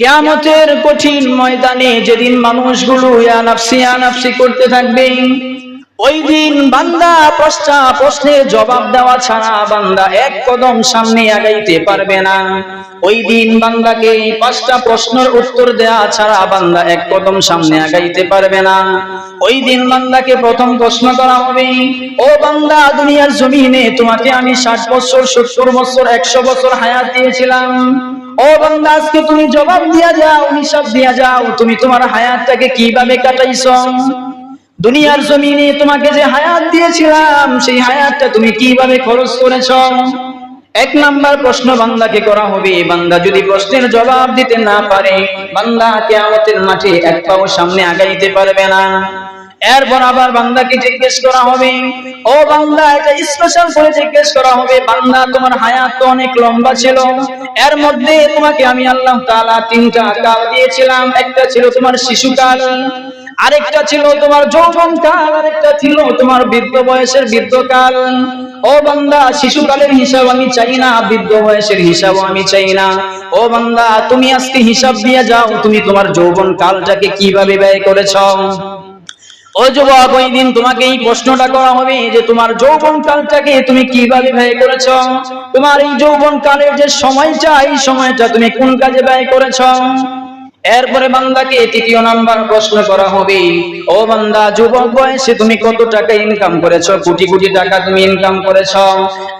কেয়ামতের কঠিন ময়দানে যেদিন মানুষগুলো ইয়া নাফসি ইয়া নাফসি করতে থাকবে, ওই দিন বান্দা প্রশ্না প্রশ্নের জবাব দেওয়া ছাড়া বান্দা এক কদম সামনে আগাইতে পারবে না। ওই দিন বান্দাকে পাঁচটা প্রশ্নের উত্তর দেওয়া ছাড়া বান্দা এক কদম সামনে আগাইতে পারবে না। ওই দিন বান্দাকে প্রথম প্রশ্ন করা হবে, ও বান্দা, দুনিয়ার জমিনে তোমাকে আমি ষাট বছর, সত্তর বছর, একশো বছর হায়াত দিয়েছিলাম। ও বান্দা, আজকে তুমি জবাব দিয়া যাও হিসাব দিয়া যাও। তুমি তোমার হায়াতটাকে কীভাবে কাটাইছো? দুনিয়ার জমিনে তোমাকে যে হায়াত দিয়েছিলাম, সেই হায়াতটা তুমি কীভাবে খরচ করেছ? এক নাম্বার প্রশ্ন বান্দাকে করা হবে। বান্দা যদি প্রশ্নের জবাব দিতে না পারে, বান্দা কেয়ামতের মাঠে এক পাও সামনে আগাইতে পারবে না। এরপর আবার বান্দাকে জিজ্ঞেস করা হবে, ও বান্দা, এটা স্পেশাল করে জিজ্ঞেস করা হবে, বান্দা, তোমার হায়াত তো অনেক লম্বা ছিল। এর মধ্যে তোমাকে আমি আল্লাহ তাআলা তিনটা কাল দিয়েছিলাম, একটা ছিল তোমার শিশুকাল আরেকটা ছিল তোমার যৌবন কাল, আরেকটা ছিল তোমার বৃদ্ধ বয়সের বৃদ্ধকাল ও বান্দা শিশুকালের হিসাব আমি চাই না, বৃদ্ধ বয়সের হিসাব আমি চাই না। ও বান্দা, তুমি আজকে হিসাব দিয়ে যাও, তুমি তোমার যৌবন কালটাকে কীভাবে ব্যয় করেছ? ও ওই দিন তোমাকে এই প্রশ্নটা করা হবে যে তোমার যৌবন কালটাকে তুমি কীভাবে ব্যয় করেছ? তোমার এই যৌবন কালের যে সময়টা, এই সময়টা তুমি কোন কাজে ব্যয় করেছ? এরপরে বান্দাকে তৃতীয় নাম্বার প্রশ্ন করা হবে, ও বান্দা, যুবক বয়সে তুমি কত টাকা ইনকাম করেছ? কোটি কোটি টাকা তুমি ইনকাম করেছ?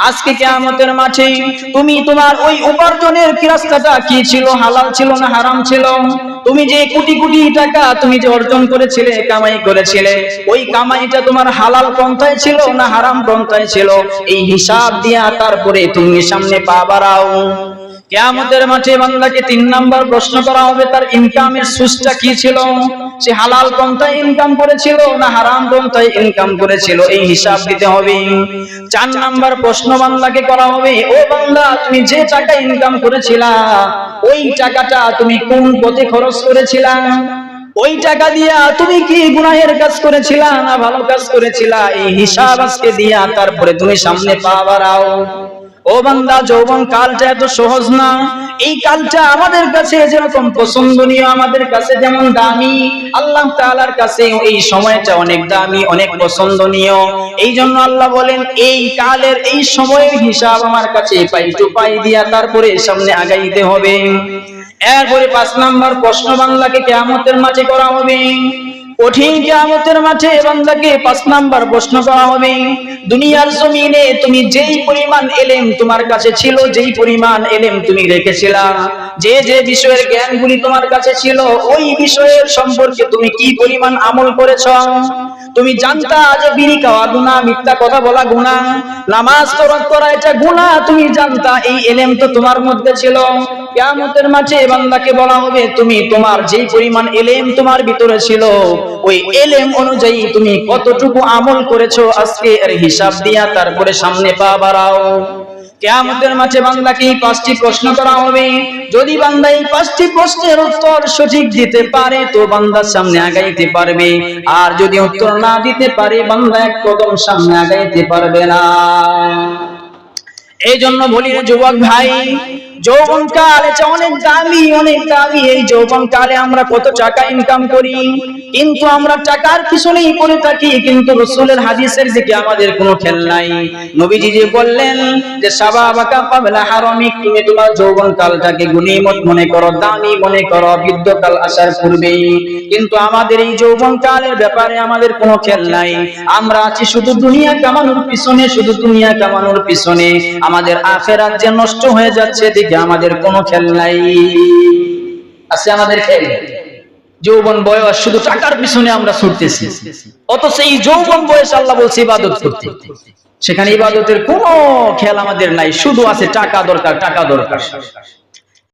আজকে কিয়ামতের মাঠে তুমি তোমার ওই উপার্জনের কি রাস্তাটা কি ছিল? হালাল ছিল না হারাম ছিল? তুমি যে কোটি কোটি টাকা তুমি যে অর্জন করেছিলে, কামাই করেছিলে, ওই কামাইটা তোমার হালাল পন্থায় ছিল না হারাম পন্থায় ছিল? এই হিসাব দিয়া তারপরে তুমি সামনে পা বাড়াও। কেয়ামতের মাঠে বান্দাকে তিন নাম্বার প্রশ্ন করা হবে, তার ইনকামের সুসটা কি ছিল? সে হালাল পন্থায় ইনকাম করেছিল না হারাম পন্থায় ইনকাম করেছিল? এই হিসাব দিতে হবে। চার নাম্বার প্রশ্ন বান্দাকে করা হবে, ও বান্দা, তুমি যে টাকা ইনকাম করেছিলা, ওই টাকাটা তুমি কোন পথে খরচ করেছিলা? ওই টাকা দিয়া তুমি কি গুনাহের কাজ করেছিলা না ভালো কাজ করেছিলা? এই হিসাব আজকে দিয়া, তারপরে তুমি সামনে পা বাড়াও। ও বান্দা, যৌবন কালটা এত সহজ না। এই কালটা আমাদের কাছে যেরকম পছন্দনীয়, আমাদের কাছে যেমন দামি, আল্লাহ তাআলার কাছে এই সময়টা অনেক দামি, অনেক পছন্দনীয়। এই জন্য আল্লাহ বলেন, এই কালের এই সময়ের হিসাব আমার কাছে পাই টু পাই দিয়া তারপরে সামনে আগাইতে হবে। এরপরে পাঁচ নাম্বার প্রশ্ন বাংলাকে কেয়ামতের মাঝে করা হবে। কঠিন কিয়ামতের মাঠে বান্দাকে পাঁচ নাম্বার প্রশ্ন করা হবে, দুনিয়ার জমিনে তুমি যেই পরিমাণ এলেম তোমার কাছে ছিল, যেই পরিমাণ এলেম তুমি রেখেছিলা, যে যে বিষয়ের জ্ঞানগুলি তোমার কাছে ছিল, ওই বিষয়ের সম্পর্কে তুমি কি পরিমাণ আমল করেছ? তুমি জানতা যে বিড়ি খাওয়া গুণা মিথ্যা কথা বলা গুণা নামাজ তরক করা, এটা গুণা তুমি জানতা, এই এলেম তো তোমার মধ্যে ছিল। কিয়ামতের মাঠে বান্দাকে বলা হবে, তুমি তোমার যেই পরিমাণ এলেম তোমার ভিতরে ছিল, ওই এলেম অনুযায়ী তুমি কতটুকু আমল করেছ আজকে এর হিসাব দিয়া তারপরে সামনে পা বাড়াও। কেয়ামতের মাঝে বান্দাকে পাঁচটি প্রশ্ন করা হবে, যদি বান্দা এই পাঁচটি প্রশ্নের উত্তর সঠিক দিতে পারে, তো বান্দার সামনে আগাইতে পারবে। আর যদি উত্তর না দিতে পারে, বান্দা এক কদম সামনে আগাইতে পারবে না। এই জন্য বলি, যুবক ভাই যৌবন কাল কিন্তু আমাদের মনে করো, দামি মনে করো আসার কিন্তু আমাদের এই যৌবন কালের ব্যাপারে আমাদের কোনো খেল নাই। আমরা আছি শুধু দুনিয়া কামানোর পিছনে, শুধু দুনিয়া কামানোর পিছনে। আমাদের আখেরাত যে নষ্ট হয়ে যাচ্ছে দিকে আমাদের কোনো খেল নাই। আছে আমাদের খেল। যৌবন বয়স শুধু টাকার পিছনে আমরা ছুটতেছি। অথচ এই যৌবন বয়স আল্লাহ বলছে ইবাদত করতে। সেখানে ইবাদতের কোন খেয়াল আমাদের নাই। শুধু আছে টাকা দরকার টাকা দরকার।